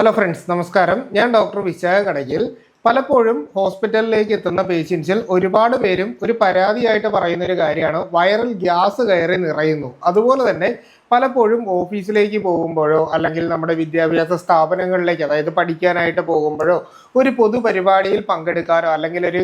Hello friends നമസ്കാരം. ഞാൻ doctor Vishakha Kadakkal പലപ്പോഴും ഹോസ്പിറ്റലിലേക്ക് എത്തുന്ന പേഷ്യൻസിൽ ഒരുപാട് പേരും ഒരു പരാതിയായിട്ട് പറയുന്ന ഒരു കാര്യമാണ്. വൈറൽ ഗ്യാസ് കയറി നിറയുന്നു. അതുപോലെ തന്നെ പലപ്പോഴും ഓഫീസിലേക്ക് പോകുമ്പോഴോ അല്ലെങ്കിൽ നമ്മുടെ വിദ്യാഭ്യാസ സ്ഥാപനങ്ങളിലേക്ക് അതായത് പഠിക്കാനായിട്ട് പോകുമ്പോഴോ ഒരു പൊതുപരിപാടിയിൽ പങ്കെടുക്കാനോ അല്ലെങ്കിൽ ഒരു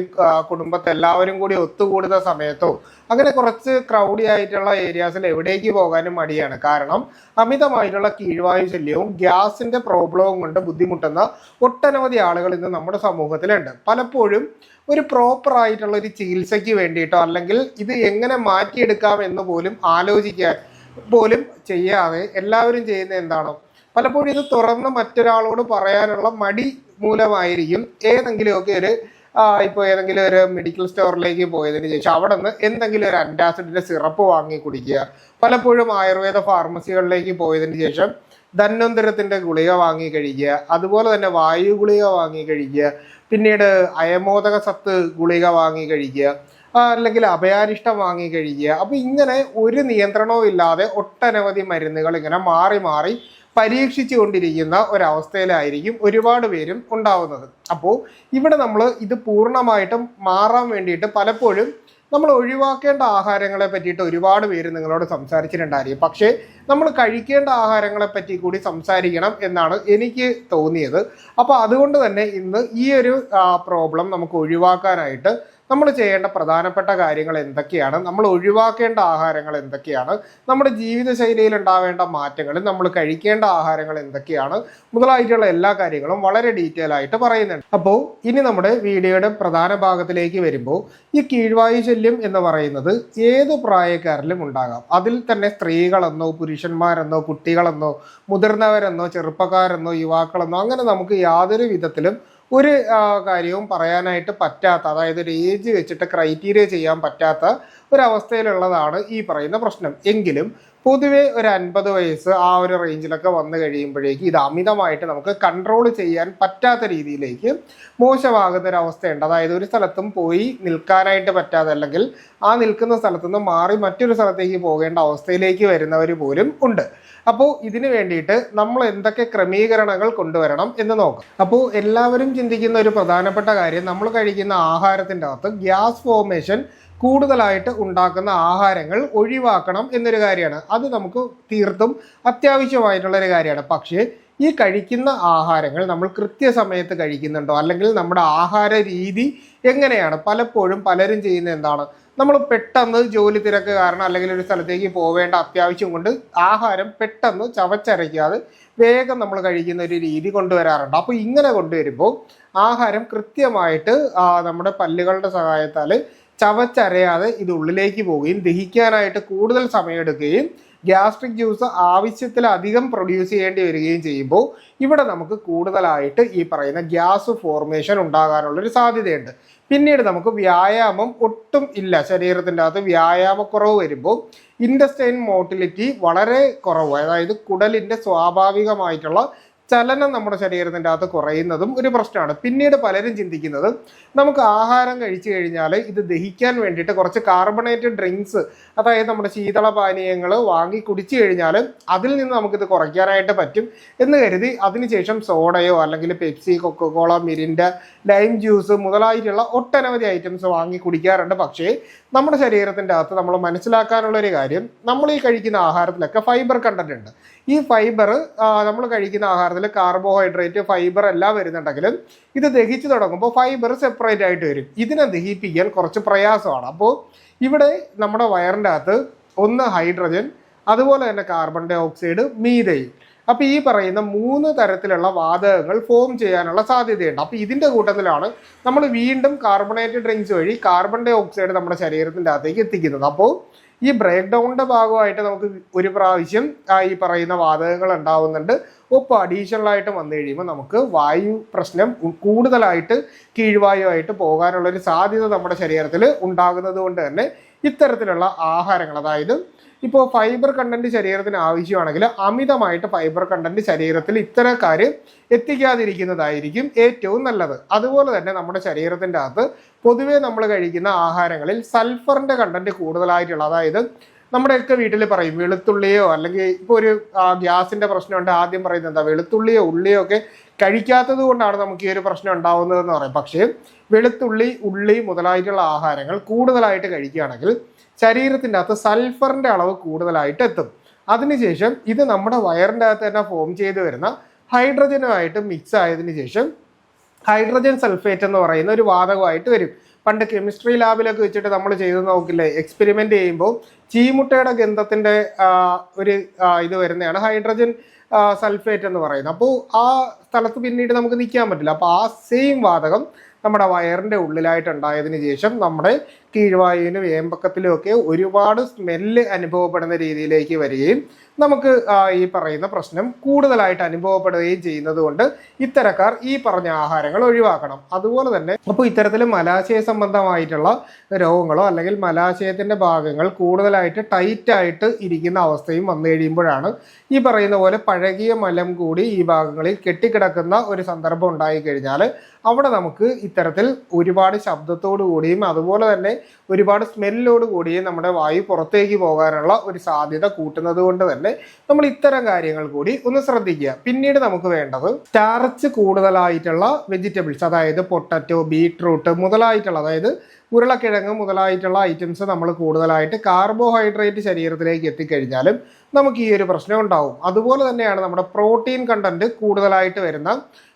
കുടുംബത്തെ എല്ലാവരും കൂടി ഒത്തുകൂടുന്ന സമയത്തോ അങ്ങനെ കുറച്ച് ക്രൗഡി ആയിട്ടുള്ള ഏരിയാസിൽ എവിടേക്ക് പോകാനും മടിയാണ്. കാരണം അമിതമായിട്ടുള്ള കീഴ്വായു ശല്യവും ഗ്യാസിന്റെ പ്രോബ്ലവും കൊണ്ട് ബുദ്ധിമുട്ടുന്ന ഒട്ടനവധി ആളുകൾ ഇന്ന് നമ്മുടെ സമൂഹത്തിലുണ്ട്. പലപ്പോഴും ഒരു പ്രോപ്പർ ആയിട്ടുള്ള ഒരു ചികിത്സയ്ക്ക് വേണ്ടിയിട്ടോ അല്ലെങ്കിൽ ഇത് എങ്ങനെ മാറ്റിയെടുക്കാം എന്ന് പോലും ആലോചിക്കാൻ പോലും ചെയ്യാതെ എല്ലാവരും ചെയ്യുന്ന എന്താണോ? പലപ്പോഴും ഇത് തുറന്ന് മറ്റൊരാളോട് പറയാനുള്ള മടി മൂലമായിരിക്കും ഏതെങ്കിലുമൊക്കെ ഒരു ഇപ്പോൾ ഏതെങ്കിലും ഒരു മെഡിക്കൽ സ്റ്റോറിലേക്ക് പോയതിന് ശേഷം അവിടെ നിന്ന് എന്തെങ്കിലും ഒരു അന്റാസിഡിന്റെ സിറപ്പ് വാങ്ങി കുടിക്കുക. പലപ്പോഴും ആയുർവേദ ഫാർമസികളിലേക്ക് പോയതിന് ശേഷം ധന്വന്തരത്തിന്റെ ഗുളിക വാങ്ങി കഴിക്കുക. അതുപോലെ തന്നെ വായു ഗുളിക വാങ്ങി കഴിക്കുക. പിന്നീട് അയമോദക സത്ത് ഗുളിക വാങ്ങി കഴിക്കുക. അല്ലെങ്കിൽ അഭയാരിഷ്ടം വാങ്ങിക്കഴിക്കുക അപ്പോൾ ഇങ്ങനെ ഒരു നിയന്ത്രണവും ഇല്ലാതെ ഒട്ടനവധി മരുന്നുകൾ ഇങ്ങനെ മാറി മാറി പരീക്ഷിച്ചു കൊണ്ടിരിക്കുന്ന ഒരവസ്ഥയിലായിരിക്കും ഒരുപാട് പേരും ഉണ്ടാവുന്നത്. അപ്പോൾ ഇവിടെ നമ്മൾ ഇത് പൂർണമായിട്ടും മാറാൻ വേണ്ടിയിട്ട് പലപ്പോഴും നമ്മൾ ഒഴിവാക്കേണ്ട ആഹാരങ്ങളെ പറ്റിയിട്ട് ഒരുപാട് പേര് നിങ്ങളോട് സംസാരിച്ചിട്ടുണ്ടായിരിക്കും. പക്ഷേ നമ്മൾ കഴിക്കേണ്ട ആഹാരങ്ങളെ പറ്റി കൂടി സംസാരിക്കണം എന്നാണ് എനിക്ക് തോന്നിയത്. അപ്പോൾ അതുകൊണ്ട് തന്നെ ഇന്ന് ഈ ഒരു പ്രോബ്ലം നമുക്ക് ഒഴിവാക്കാനായിട്ട് നമ്മൾ ചെയ്യേണ്ട പ്രധാനപ്പെട്ട കാര്യങ്ങൾ എന്തൊക്കെയാണ്? നമ്മൾ ഒഴിവാക്കേണ്ട ആഹാരങ്ങൾ എന്തൊക്കെയാണ്? നമ്മുടെ ജീവിതശൈലിയിൽ ഉണ്ടാവേണ്ട മാറ്റങ്ങൾ നമ്മൾ കഴിക്കേണ്ട ആഹാരങ്ങൾ എന്തൊക്കെയാണ്? മുതലായിട്ടുള്ള എല്ലാ കാര്യങ്ങളും വളരെ ഡീറ്റെയിൽ ആയിട്ട് പറയുന്നുണ്ട്. അപ്പോൾ ഇനി നമ്മുടെ വീഡിയോയുടെ പ്രധാന ഭാഗത്തിലേക്ക് വരുമ്പോൾ ഈ കീഴ്വായു ശല്യം എന്ന് പറയുന്നത് ഏത് പ്രായക്കാരിലും ഉണ്ടാകാം. അതിൽ തന്നെ സ്ത്രീകളെന്നോ പുരുഷന്മാരെന്നോ കുട്ടികളെന്നോ മുതിർന്നവരെന്നോ ചെറുപ്പക്കാരെന്നോ യുവാക്കളെന്നോ അങ്ങനെ നമുക്ക് യാതൊരു വിധത്തിലും ഒരു കാര്യവും പറയാനായിട്ട് പറ്റാത്ത അതായത് ഒരു ഏജ് വെച്ചിട്ട് ക്രൈറ്റീരിയ ചെയ്യാൻ പറ്റാത്ത ഒരവസ്ഥയിലുള്ളതാണ് ഈ പറയുന്ന പ്രശ്നം. എങ്കിലും പൊതുവെ ഒരു അൻപത് വയസ്സ് ആ ഒരു റേഞ്ചിലൊക്കെ വന്നു കഴിയുമ്പോഴേക്ക് ഇത് അമിതമായിട്ട് നമുക്ക് കൺട്രോൾ ചെയ്യാൻ പറ്റാത്ത രീതിയിലേക്ക് മോശമാകുന്ന ഒരു അവസ്ഥയുണ്ട്. അതായത് ഒരു സ്ഥലത്തും പോയി നിൽക്കാനായിട്ട് പറ്റാതെ അല്ലെങ്കിൽ ആ നിൽക്കുന്ന സ്ഥലത്തു നിന്ന് മാറി മറ്റൊരു സ്ഥലത്തേക്ക് പോകേണ്ട അവസ്ഥയിലേക്ക് വരുന്നവർ പോലും ഉണ്ട്. അപ്പോൾ ഇതിന് വേണ്ടിയിട്ട് നമ്മൾ എന്തൊക്കെ ക്രമീകരണങ്ങൾ കൊണ്ടുവരണം എന്ന് നോക്കാം. അപ്പോൾ എല്ലാവരും ചിന്തിക്കുന്ന ഒരു പ്രധാനപ്പെട്ട കാര്യം നമ്മൾ കഴിക്കുന്ന ആഹാരത്തിന്റെ അകത്ത് ഗ്യാസ് ഫോർമേഷൻ കൂടുതലായിട്ട് ഉണ്ടാക്കുന്ന ആഹാരങ്ങൾ ഒഴിവാക്കണം എന്നൊരു കാര്യമാണ്. അത് നമുക്ക് തീർത്തും അത്യാവശ്യമായിട്ടുള്ളൊരു കാര്യമാണ്. പക്ഷേ ഈ കഴിക്കുന്ന ആഹാരങ്ങൾ നമ്മൾ കൃത്യസമയത്ത് കഴിക്കുന്നുണ്ടോ? അല്ലെങ്കിൽ നമ്മുടെ ആഹാര രീതി എങ്ങനെയാണ്? പലപ്പോഴും പലരും ചെയ്യുന്ന എന്താണ്? നമ്മൾ പെട്ടെന്ന് ജോലി തിരക്ക് കാരണം അല്ലെങ്കിൽ ഒരു സ്ഥലത്തേക്ക് പോവേണ്ട അത്യാവശ്യം കൊണ്ട് ആഹാരം പെട്ടെന്ന് ചവച്ചരയ്ക്കാതെ വേഗം നമ്മൾ കഴിക്കുന്ന ഒരു രീതി കൊണ്ടുവരാറുണ്ട്. അപ്പോൾ ഇങ്ങനെ കൊണ്ടുവരുമ്പോൾ ആഹാരം കൃത്യമായിട്ട് നമ്മുടെ പല്ലുകളുടെ സഹായത്താൽ ചവച്ചരയാതെ ഇത് ഉള്ളിലേക്ക് പോവുകയും ദഹിക്കാനായിട്ട് കൂടുതൽ സമയമെടുക്കുകയും ഗ്യാസ്ട്രിക് ജ്യൂസ് ആവശ്യത്തിലധികം പ്രൊഡ്യൂസ് ചെയ്യേണ്ടി വരികയും ചെയ്യുമ്പോൾ ഇവിടെ നമുക്ക് കൂടുതലായിട്ട് ഈ പറയുന്ന ഗ്യാസ് ഫോർമേഷൻ ഉണ്ടാകാനുള്ളൊരു സാധ്യതയുണ്ട്. പിന്നീട് നമുക്ക് വ്യായാമം ഒട്ടും ഇല്ല. ശരീരത്തിന്റെ അകത്ത് വ്യായാമക്കുറവ് വരുമ്പോൾ ഇൻഡസ്റ്റൈൻ മോട്ടിലിറ്റി വളരെ കുറവ്. അതായത് കുടലിന്റെ സ്വാഭാവികമായിട്ടുള്ള ചലനം നമ്മുടെ ശരീരത്തിന്റെ അകത്ത് കുറയുന്നതും ഒരു പ്രശ്നമാണ്. പിന്നീട് പലരും ചിന്തിക്കുന്നത് നമുക്ക് ആഹാരം കഴിച്ചു കഴിഞ്ഞാൽ ഇത് ദഹിക്കാൻ വേണ്ടിയിട്ട് കുറച്ച് കാർബണേറ്റഡ് ഡ്രിങ്ക്സ് അതായത് നമ്മുടെ ശീതള പാനീയങ്ങൾ വാങ്ങി കുടിച്ചു കഴിഞ്ഞാൽ അതിൽ നിന്ന് നമുക്കിത് കുറയ്ക്കാനായിട്ട് പറ്റും എന്ന് കരുതി അതിനുശേഷം സോഡയോ അല്ലെങ്കിൽ Pepsi Coca Cola Mirinda lime juice മുതലായിട്ടുള്ള ഒട്ടനവധി ഐറ്റംസ് വാങ്ങി കുടിക്കാറുണ്ട്. പക്ഷേ നമ്മുടെ ശരീരത്തിന്റെ അകത്ത് നമ്മൾ മനസ്സിലാക്കാനുള്ള ഒരു കാര്യം നമ്മൾ ഈ കഴിക്കുന്ന ആഹാരത്തിലൊക്കെ ഫൈബർ കണ്ടന്റ് ഉണ്ട്. ഈ ഫൈബർ നമ്മൾ കഴിക്കുന്ന ആഹാരത്തിൽ കാർബോഹൈഡ്രേറ്റ് ഫൈബർ എല്ലാം വരുന്നുണ്ടെങ്കിലും ഇത് ദഹിച്ചു തുടങ്ങുമ്പോൾ ഫൈബർ സെപ്പറേറ്റ് ആയിട്ട് വരും. ഇതിനെ ദഹിപ്പിക്കാൻ കുറച്ച് പ്രയാസമാണ്. അപ്പോൾ ഇവിടെ നമ്മുടെ വയറിന്റെ അകത്ത് ഒന്ന് ഹൈഡ്രജൻ അതുപോലെ തന്നെ കാർബൺ ഡൈ ഓക്സൈഡ് മീതയിൽ അപ്പോൾ ഈ പറയുന്ന മൂന്ന് തരത്തിലുള്ള വാതകങ്ങൾ ഫോം ചെയ്യാനുള്ള സാധ്യതയുണ്ട്. അപ്പോൾ ഇതിന്റെ കൂട്ടത്തിലാണ് നമ്മൾ വീണ്ടും കാർബണേറ്റഡ് ഡ്രിങ്ക്സ് വഴി കാർബൺ ഡൈ ഓക്സൈഡ് നമ്മുടെ ശരീരത്തിന്റെ അകത്തേക്ക് എത്തിക്കുന്നത്. അപ്പോൾ ഈ ബ്രേക്ക് ഡൗണിന്റെ ഭാഗമായിട്ട് നമുക്ക് ഒരു പ്രാവശ്യം ഈ പറയുന്ന വാതകങ്ങൾ ഉണ്ടാവുന്നുണ്ട്. ഒപ്പം അഡീഷണൽ ആയിട്ട് വന്നു കഴിയുമ്പോൾ നമുക്ക് വായു പ്രശ്നം കൂടുതലായിട്ട് പോകാനുള്ള ഒരു സാധ്യത നമ്മുടെ ശരീരത്തിൽ ഉണ്ടാകുന്നത് കൊണ്ട് തന്നെ ഇത്തരത്തിലുള്ള ആഹാരങ്ങൾ അതായത് ഇപ്പോൾ ഫൈബർ കണ്ടന്റ് ശരീരത്തിന് ആവശ്യമാണെങ്കിൽ അമിതമായിട്ട് ഫൈബർ കണ്ടന്റ് ശരീരത്തിൽ ഇത്തരക്കാർ എത്തിക്കാതിരിക്കുന്നതായിരിക്കും ഏറ്റവും നല്ലത്. അതുപോലെ തന്നെ നമ്മുടെ ശരീരത്തിന്റെ അകത്ത് പൊതുവേ നമ്മൾ കഴിക്കുന്ന ആഹാരങ്ങളിൽ സൾഫറിന്റെ കണ്ടന്റ് കൂടുതലായിട്ടുള്ള അതായത് നമ്മുടെയൊക്കെ വീട്ടിൽ പറയും വെളുത്തുള്ളിയോ അല്ലെങ്കിൽ ഇപ്പോൾ ഒരു ഗ്യാസിന്റെ പ്രശ്നമുണ്ട് ആദ്യം പറയുന്നത് എന്താ വെളുത്തുള്ളിയോ ഉള്ളിയോ ഒക്കെ കഴിക്കാത്തത് കൊണ്ടാണ് നമുക്ക് ഈ ഒരു പ്രശ്നം ഉണ്ടാവുന്നതെന്ന് പറയും. പക്ഷേ വെളുത്തുള്ളി ഉള്ളി മുതലായിട്ടുള്ള ആഹാരങ്ങൾ കൂടുതലായിട്ട് കഴിക്കുകയാണെങ്കിൽ ശരീരത്തിന്റെ അകത്ത് സൾഫറിന്റെ അളവ് കൂടുതലായിട്ട് എത്തും. അതിനുശേഷം ഇത് നമ്മുടെ വയറിന്റെ അകത്ത് തന്നെ ഫോം ചെയ്തു വരുന്ന ഹൈഡ്രജനുമായിട്ട് മിക്സ് ആയതിനു ശേഷം ഹൈഡ്രജൻ സൾഫേറ്റ് എന്ന് പറയുന്ന ഒരു വാതകമായിട്ട് വരും. പണ്ട് കെമിസ്ട്രി ലാബിലൊക്കെ വെച്ചിട്ട് നമ്മൾ ചെയ്ത് നോക്കില്ലേ? എക്സ്പെരിമെന്റ് ചെയ്യുമ്പോൾ ചീമുട്ടയുടെ ഗന്ധത്തിന്റെ ഒരു ഇത് വരുന്നതാണ് ഹൈഡ്രജൻ സൾഫേറ്റ് എന്ന് പറയുന്നത്. അപ്പോൾ ആ സ്ഥലത്ത് പിന്നീട് നമുക്ക് നിൽക്കാൻ പറ്റില്ല. അപ്പോൾ ആ സെയിം വാതകം നമ്മുടെ വയറിന്റെ ഉള്ളിലായിട്ട് ഉണ്ടായതിന് ശേഷം നമ്മുടെ കീഴ്വായുവിനും ഏമ്പക്കത്തിലും ഒക്കെ ഒരുപാട് സ്മെല്ല് അനുഭവപ്പെടുന്ന രീതിയിലേക്ക് വരികയും നമുക്ക് ഈ പറയുന്ന പ്രശ്നം കൂടുതലായിട്ട് അനുഭവപ്പെടുകയും ചെയ്യുന്നത് കൊണ്ട് ഇത്തരക്കാർ ഈ പറഞ്ഞ ആഹാരങ്ങൾ ഒഴിവാക്കണം. അതുപോലെ തന്നെ അപ്പോൾ ഇത്തരത്തിൽ മലാശയ സംബന്ധമായിട്ടുള്ള രോഗങ്ങളോ അല്ലെങ്കിൽ മലാശയത്തിന്റെ ഭാഗങ്ങൾ കൂടുതലായിട്ട് ടൈറ്റ് ആയിട്ട് ഇരിക്കുന്ന അവസ്ഥയും വന്നു കഴിയുമ്പോഴാണ് ഈ പറയുന്ന പോലെ പഴകിയ മലം കൂടി ഈ ഭാഗങ്ങളിൽ കെട്ടിക്കിടക്കുന്ന ഒരു സന്ദർഭം ഉണ്ടായി കഴിഞ്ഞാൽ അവിടെ നമുക്ക് ഇത്തരത്തിൽ ഒരുപാട് ശബ്ദത്തോടു കൂടിയും അതുപോലെ തന്നെ ഒരുപാട് സ്മെല്ലോട് കൂടിയും നമ്മുടെ വായു പുറത്തേക്ക് പോകാനുള്ള ഒരു സാധ്യത കൂട്ടുന്നത് കൊണ്ട് തന്നെ നമ്മൾ ഇത്തരം കാര്യങ്ങൾ കൂടി ഒന്ന് ശ്രദ്ധിക്കുക. പിന്നീട് നമുക്ക് വേണ്ടത് സ്റ്റാർച്ച് കൂടുതലായിട്ടുള്ള വെജിറ്റബിൾസ് അതായത് പൊട്ടറ്റോ ബീട്രൂട്ട് മുതലായിട്ടുള്ള അതായത് ഉരുളക്കിഴങ്ങ് മുതലായിട്ടുള്ള ഐറ്റംസ് നമ്മൾ കൂടുതലായിട്ട് കാർബോഹൈഡ്രേറ്റ് ശരീരത്തിലേക്ക് എത്തിക്കഴിഞ്ഞാലും നമുക്ക് ഈ ഒരു പ്രശ്നം ഉണ്ടാവും. അതുപോലെ തന്നെയാണ് നമ്മുടെ പ്രോട്ടീൻ കണ്ടന്റ് കൂടുതലായിട്ട് വരുന്ന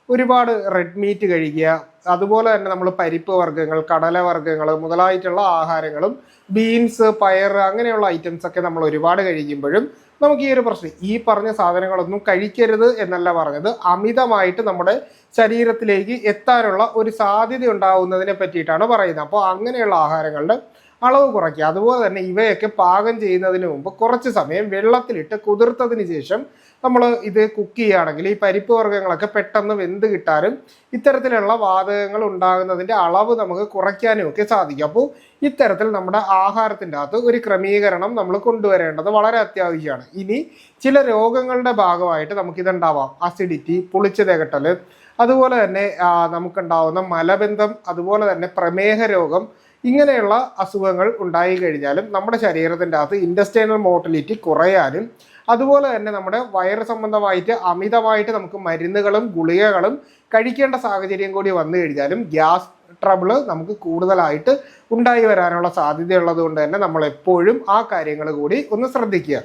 ഒരുപാട് റെഡ് മീറ്റ് കഴിക്കുക. അതുപോലെ തന്നെ നമ്മൾ പരിപ്പ് വർഗങ്ങൾ കടലവർഗങ്ങൾ മുതലായിട്ടുള്ള ആഹാരങ്ങളും ബീൻസ് പയർ അങ്ങനെയുള്ള ഐറ്റംസ് ഒക്കെ നമ്മൾ ഒരുപാട് കഴിക്കുമ്പോഴും നമുക്ക് ഈ ഒരു പ്രശ്നം ഈ പറഞ്ഞ സാധനങ്ങളൊന്നും കഴിക്കരുത് എന്നല്ല പറഞ്ഞത്. അമിതമായിട്ട് നമ്മുടെ ശരീരത്തിലേക്ക് എത്താനുള്ള ഒരു സാധ്യത ഉണ്ടാവുന്നതിനെ പറ്റിയിട്ടാണ് പറയുന്നത്. അപ്പോൾ അങ്ങനെയുള്ള ആഹാരങ്ങളുടെ അളവ് കുറയ്ക്കുക. അതുപോലെ തന്നെ ഇവയൊക്കെ പാകം ചെയ്യുന്നതിന് മുമ്പ് കുറച്ച് സമയം വെള്ളത്തിലിട്ട് കുതിർത്തതിന് ശേഷം നമ്മൾ ഇത് കുക്ക് ചെയ്യുകയാണെങ്കിൽ ഈ പരിപ്പ് വർഗങ്ങളൊക്കെ പെട്ടെന്ന് വെന്ത് കിട്ടാനും ഇത്തരത്തിലുള്ള വാതകങ്ങൾ ഉണ്ടാകുന്നതിന്റെ അളവ് നമുക്ക് കുറയ്ക്കാനും ഒക്കെ സാധിക്കും. അപ്പോൾ ഇത്തരത്തിൽ നമ്മുടെ ആഹാരത്തിന്റെ അകത്ത് ഒരു ക്രമീകരണം നമ്മൾ കൊണ്ടുവരേണ്ടത് വളരെ അത്യാവശ്യമാണ്. ഇനി ചില രോഗങ്ങളുടെ ഭാഗമായിട്ട് നമുക്കിതുണ്ടാവാം. അസിഡിറ്റി പുളിച്ചതകട്ടൽ അതുപോലെ തന്നെ നമുക്കുണ്ടാവുന്ന മലബന്ധം അതുപോലെ തന്നെ പ്രമേഹ രോഗം ഇങ്ങനെയുള്ള അസുഖങ്ങൾ ഉണ്ടായി കഴിഞ്ഞാലും നമ്മുടെ ശരീരത്തിന്റെ അകത്ത് ഇൻഡസ്റ്റൈനൽ മോട്ടിലിറ്റി കുറയാനും അതുപോലെ തന്നെ നമ്മുടെ വയറ് സംബന്ധമായിട്ട് അമിതമായിട്ട് നമുക്ക് മരുന്നുകളും ഗുളികകളും കഴിക്കേണ്ട സാഹചര്യം കൂടി വന്നു കഴിഞ്ഞാലും ഗ്യാസ് ട്രബിൾ നമുക്ക് കൂടുതലായിട്ട് ഉണ്ടായി വരാനുള്ള സാധ്യതയുള്ളത് കൊണ്ട് തന്നെ നമ്മൾ എപ്പോഴും ആ കാര്യങ്ങൾ കൂടി ഒന്ന് ശ്രദ്ധിക്കുക.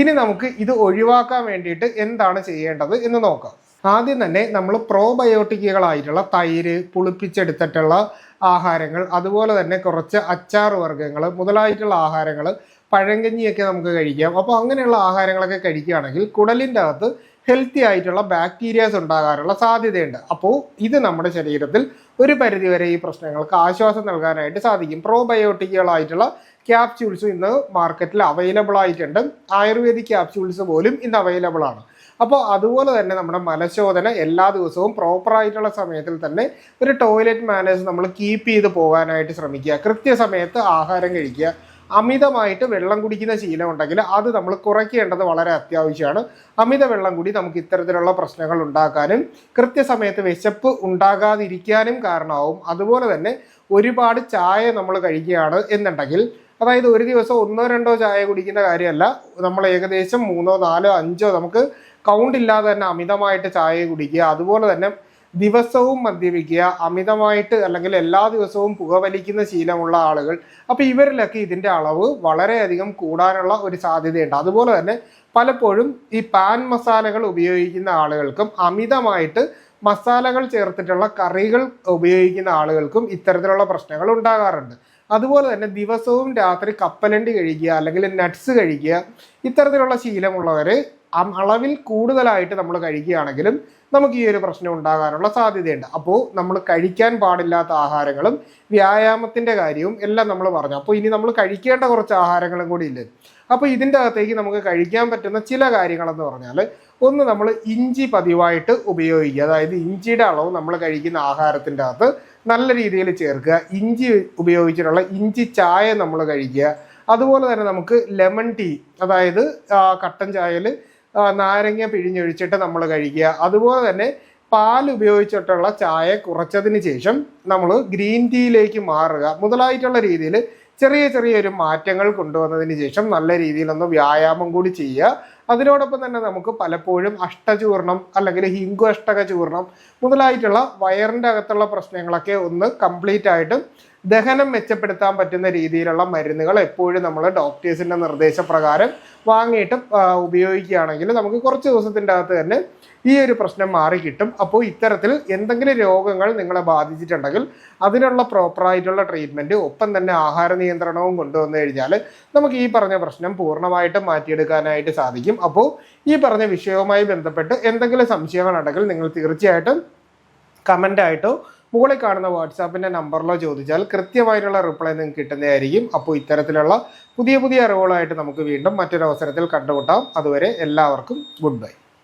ഇനി നമുക്ക് ഇത് ഒഴിവാക്കാൻ വേണ്ടിയിട്ട് എന്താണ് ചെയ്യേണ്ടത് എന്ന് നോക്കാം. ആദ്യം തന്നെ നമ്മൾ പ്രോബയോട്ടിക്കുകളായിട്ടുള്ള തൈര് പുളിപ്പിച്ചെടുത്തിട്ടുള്ള ആഹാരങ്ങൾ അതുപോലെ തന്നെ കുറച്ച് അച്ചാർ വർഗങ്ങൾ മുതലായിട്ടുള്ള ആഹാരങ്ങൾ പഴങ്കഞ്ഞിയൊക്കെ നമുക്ക് കഴിക്കാം. അപ്പോൾ അങ്ങനെയുള്ള ആഹാരങ്ങളൊക്കെ കഴിക്കുകയാണെങ്കിൽ കുടലിന്റെ അകത്ത് ഹെൽത്തി ആയിട്ടുള്ള ബാക്ടീരിയാസ് ഉണ്ടാകാനുള്ള സാധ്യതയുണ്ട്. അപ്പോൾ ഇത് നമ്മുടെ ശരീരത്തിൽ ഒരു പരിധിവരെ ഈ പ്രശ്നങ്ങൾക്ക് ആശ്വാസം നൽകാനായിട്ട് സാധിക്കും. പ്രോബയോട്ടിക്കുകളായിട്ടുള്ള ക്യാപ്സ്യൂൾസും ഇന്ന് മാർക്കറ്റിൽ അവൈലബിൾ ആയിട്ടുണ്ട്. ആയുർവേദിക് ക്യാപ്സ്യൂൾസ് പോലും ഇന്ന് അവൈലബിൾ ആണ്. അപ്പോൾ അതുപോലെ തന്നെ നമ്മുടെ മലശോധന എല്ലാ ദിവസവും പ്രോപ്പറായിട്ടുള്ള സമയത്തിൽ തന്നെ ഒരു ടോയ്ലറ്റ് മാനേജ് നമ്മൾ കീപ്പ് ചെയ്ത് പോകാനായിട്ട് ശ്രമിക്കുക. കൃത്യസമയത്ത് ആഹാരം കഴിക്കുക. അമിതമായിട്ട് വെള്ളം കുടിക്കുന്ന ശീലം ഉണ്ടെങ്കിൽ അത് നമ്മൾ കുറയ്ക്കേണ്ടത് വളരെ അത്യാവശ്യമാണ്. അമിത വെള്ളം കൂടി നമുക്ക് ഇത്തരത്തിലുള്ള പ്രശ്നങ്ങൾ ഉണ്ടാക്കാനും കൃത്യസമയത്ത് വിശപ്പ് ഉണ്ടാകാതിരിക്കാനും കാരണമാവും. അതുപോലെ തന്നെ ഒരുപാട് ചായ നമ്മൾ കഴിക്കുകയാണ് എന്നുണ്ടെങ്കിൽ അതായത് ഒരു ദിവസം ഒന്നോ രണ്ടോ ചായ കുടിക്കുന്ന കാര്യമല്ല. നമ്മൾ ഏകദേശം മൂന്നോ നാലോ അഞ്ചോ നമുക്ക് കൗണ്ട് ഇല്ലാതെ തന്നെ അമിതമായിട്ട് ചായ കുടിക്കുക അതുപോലെ തന്നെ ദിവസവും മദ്യപിക്കുക അമിതമായിട്ട് അല്ലെങ്കിൽ എല്ലാ ദിവസവും പുകവലിക്കുന്ന ശീലമുള്ള ആളുകൾ അപ്പോൾ ഇവരിലൊക്കെ ഇതിന്റെ അളവ് വളരെയധികം കൂടാനുള്ള ഒരു സാധ്യതയുണ്ട്. അതുപോലെ തന്നെ പലപ്പോഴും ഈ പാൻ മസാലകൾ ഉപയോഗിക്കുന്ന ആളുകൾക്കും അമിതമായിട്ട് മസാലകൾ ചേർത്തിട്ടുള്ള കറികൾ ഉപയോഗിക്കുന്ന ആളുകൾക്കും ഇത്തരത്തിലുള്ള പ്രശ്നങ്ങൾ ഉണ്ടാകാറുണ്ട്. അതുപോലെ തന്നെ ദിവസവും രാത്രി കപ്പലണ്ടി കഴിക്കുക അല്ലെങ്കിൽ നട്ട്സ് കഴിക്കുക ഇത്തരത്തിലുള്ള ശീലമുള്ളവർ അളവിൽ കൂടുതലായിട്ട് നമ്മൾ കഴിക്കുകയാണെങ്കിലും നമുക്ക് ഈ ഒരു പ്രശ്നം ഉണ്ടാകാനുള്ള സാധ്യതയുണ്ട്. അപ്പോൾ നമ്മൾ കഴിക്കാൻ പാടില്ലാത്ത ആഹാരങ്ങളും വ്യായാമത്തിന്റെ കാര്യവും എല്ലാം നമ്മൾ പറഞ്ഞു. അപ്പോൾ ഇനി നമ്മൾ കഴിക്കേണ്ട കുറച്ച് ആഹാരങ്ങളും കൂടി ഇല്ലേ? അപ്പോൾ ഇതിന്റെ അകത്തേക്ക് നമുക്ക് കഴിക്കാൻ പറ്റുന്ന ചില കാര്യങ്ങളെന്ന് പറഞ്ഞാൽ ഒന്ന് നമ്മൾ ഇഞ്ചി പതിവായിട്ട് ഉപയോഗിക്കുക. അതായത് ഇഞ്ചിയുടെ അളവ് നമ്മൾ കഴിക്കുന്ന ആഹാരത്തിന്റെ അകത്ത് നല്ല രീതിയിൽ ചേർക്കുക. ഇഞ്ചി ഉപയോഗിച്ചിട്ടുള്ള ഇഞ്ചി ചായ നമ്മൾ കഴിക്കുക. അതുപോലെ തന്നെ നമുക്ക് ലെമൺ ടീ അതായത് കട്ടൻ ചായയിൽ നാരങ്ങ പിഴിഞ്ഞൊഴിച്ചിട്ട് നമ്മൾ കഴിക്കുക. അതുപോലെ തന്നെ പാൽ ഉപയോഗിച്ചിട്ടുള്ള ചായ കുറച്ചതിന് ശേഷം നമ്മൾ ഗ്രീൻ ടീയിലേക്ക് മാറുക. മുതലായിട്ടുള്ള രീതിയിൽ ചെറിയ ചെറിയൊരു മാറ്റങ്ങൾ കൊണ്ടുവന്നതിന് ശേഷം നല്ല രീതിയിലൊന്ന് വ്യായാമം കൂടി ചെയ്യുക. അതിനോടൊപ്പം തന്നെ നമുക്ക് പലപ്പോഴും അഷ്ടചൂർണം അല്ലെങ്കിൽ ഹിങ്കു അഷ്ടക ചൂർണം മുതലായിട്ടുള്ള വയറിന്റെ അകത്തുള്ള പ്രശ്നങ്ങളൊക്കെ ഒന്ന് കംപ്ലീറ്റ് ആയിട്ട് ദഹനം മെച്ചപ്പെടുത്താൻ പറ്റുന്ന രീതിയിലുള്ള മരുന്നുകൾ എപ്പോഴും നമ്മൾ ഡോക്ടേഴ്സിന്റെ നിർദ്ദേശപ്രകാരം വാങ്ങിയിട്ട് ഉപയോഗിക്കുകയാണെങ്കിൽ നമുക്ക് കുറച്ച് ദിവസത്തിന്റെ അകത്ത് തന്നെ ഈ ഒരു പ്രശ്നം മാറി കിട്ടും. അപ്പോൾ ഇത്തരത്തിൽ എന്തെങ്കിലും രോഗങ്ങൾ നിങ്ങളെ ബാധിച്ചിട്ടുണ്ടെങ്കിൽ അതിനുള്ള പ്രോപ്പറായിട്ടുള്ള ട്രീറ്റ്മെന്റ് ഒപ്പം തന്നെ ആഹാര നിയന്ത്രണവും കൊണ്ടുവന്നു കഴിഞ്ഞാൽ നമുക്ക് ഈ പറഞ്ഞ പ്രശ്നം പൂർണമായിട്ടും മാറ്റിയെടുക്കാനായിട്ട് സാധിക്കും. അപ്പോൾ ഈ പറഞ്ഞ വിഷയവുമായി ബന്ധപ്പെട്ട് എന്തെങ്കിലും സംശയങ്ങളുണ്ടെങ്കിൽ നിങ്ങൾ തീർച്ചയായിട്ടും കമന്റായിട്ടോ മുകളിൽ കാണുന്ന വാട്സാപ്പിന്റെ നമ്പറിലോ ചോദിച്ചാൽ കൃത്യമായിട്ടുള്ള റിപ്ലൈ നിങ്ങൾക്ക് കിട്ടുന്നതായിരിക്കും. അപ്പോൾ ഇത്തരത്തിലുള്ള പുതിയ പുതിയ അറിവുകളായിട്ട് നമുക്ക് വീണ്ടും മറ്റൊരു അവസരത്തിൽ കണ്ടുമുട്ടാം. അതുവരെ എല്ലാവർക്കും ഗുഡ് ബൈ